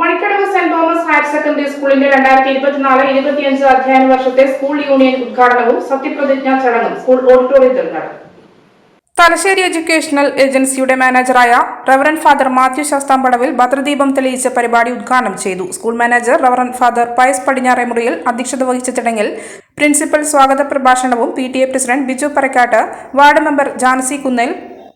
Manikkadavu saint Thomas higher secondary സ്കൂളിന്റെ രണ്ടായിരത്തി ഇരുപത്തിനാല് ഇരുപത്തിയഞ്ച് അധ്യയന വർഷത്തെ സ്കൂൾ യൂണിയൻ ഉദ്ഘാടനവും സത്യപ്രതിജ്ഞാ ചടങ്ങും സ്കൂൾ ഓഡിറ്റോറിയത്തിൽ നടന്നു തലശ്ശേരി എഡ്യൂക്കേഷണൽ ഏജൻസിയുടെ മാനേജറായ റവറൻ ഫാദർ മാത്യു ശാസ്താംപടവിൽ ഭദ്രദീപം തെളിയിച്ച പരിപാടി ഉദ്ഘാടനം ചെയ്തു. School manager reverend father Pius Padinjaremuriyil അധ്യക്ഷത വഹിച്ച ചടങ്ങിൽ പ്രിൻസിപ്പൽ സ്വാഗത പ്രഭാഷണവും P president Biju Parakkattu ward member Jancy Kunnel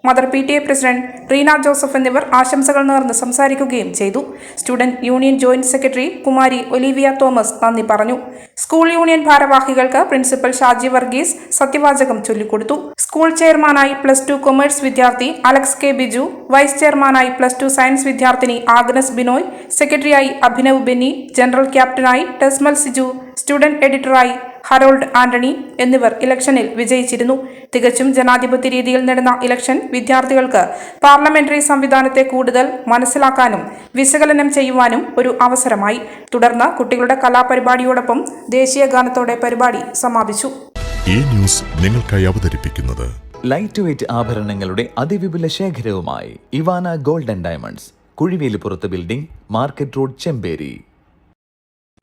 mother P T A president Reena Joseph എന്നിവർ ആശംസകൾ നേർന്ന് സംസാരിക്കുകയും ചെയ്തു. Student union joint secretary Kumari Olivia Thomas നന്ദി പറഞ്ഞു. സ്കൂൾ യൂണിയൻ ഭാരവാഹികൾക്ക് പ്രിൻസിപ്പൽ ഷാജി വർഗീസ് സത്യവാചകം ചൊല്ലിക്കൊടുത്തു. സ്കൂൾ ചെയർമാനായി പ്ലസ് ടു കൊമേഴ്സ് വിദ്യാർത്ഥി അലക്സ് കെ ബിജു വൈസ് ചെയർമാനായി പ്ലസ് ടു സയൻസ് വിദ്യാർത്ഥിനി ആഗ്നസ് ബിനോയ് സെക്രട്ടറിയായി അഭിനവ് ബെന്നി ജനറൽ ക്യാപ്റ്റനായി ടെസ്മൽ സിജു സ്റ്റുഡന്റ് എഡിറ്ററായി ഹറോൾഡ് ആന്റണി എന്നിവർ ഇലക്ഷനിൽ വിജയിച്ചിരുന്നു. തികച്ചും ജനാധിപത്യ രീതിയിൽ നടന്ന ഇലക്ഷൻ വിദ്യാർത്ഥികൾക്ക് പാർലമെന്ററി സംവിധാനത്തെ കൂടുതൽ മനസ്സിലാക്കാനും വിശകലനം ചെയ്യുവാനും ഒരു അവസരമായി. തുടർന്ന് കുട്ടികളുടെ കലാപരിപാടിയോടൊപ്പം ദേശീയ ഗാനത്തോടെ പരിപാടി സമാപിച്ചു. ഈ ന്യൂസ് നിങ്ങൾക്കായി അവതരിപ്പിക്കുന്നത് ലൈറ്റ് വെയിറ്റ് ആഭരണങ്ങളുടെ അതിവിപുല ശേഖരവുമായി Ivana golden diamonds കുഴിവേലിപ്പുറത്ത് building market road Chemperi.